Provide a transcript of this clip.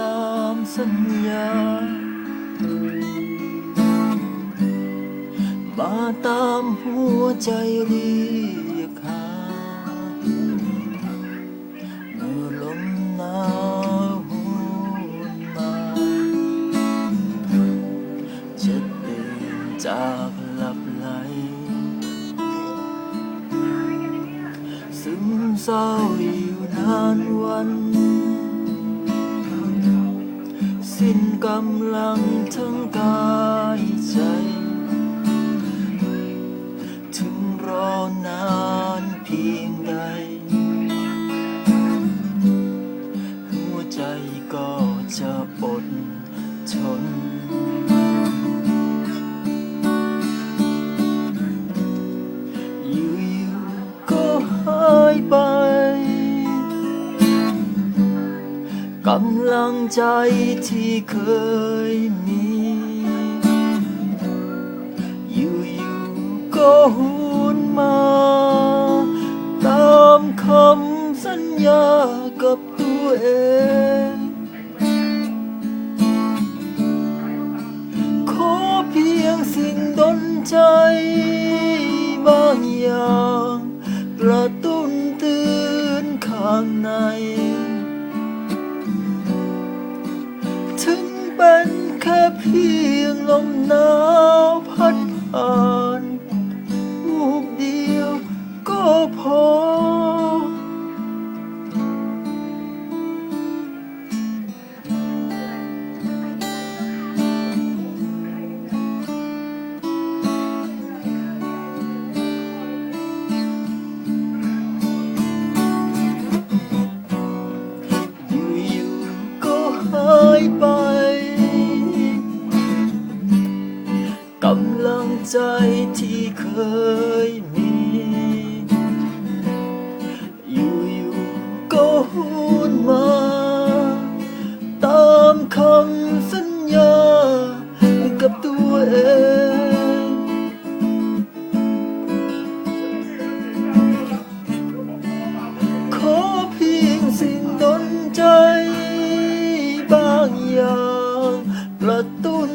ตามสัญญา มาตามหัวใจเรียกหาเมื่อลมหนาวหุนมาจะเดินจากหลับไหลซึมเศร้าอยู่นานวัน สิ้นกำลังทั้งกายใจ ถึงรอนานเพียงใด หัวใจก็จะอดทน กำลังใจที่เคยมี อยู่ๆก็หูนมา ตามคำสัญญากับตัวเอง ขอเพียงสิ่งดนใจบางอย่าง กระตุ้นเตือนข้างใน พียงลมหนาวพัดผ่านวูบเดียวก็พอ อยู่ๆก็หายไป ใจที่เคยมี อยู่ๆก็หูนมา ตามคำสัญญา กับตัวเองขอเพียงสิ่งดนใจบางอย่างกระตุ้น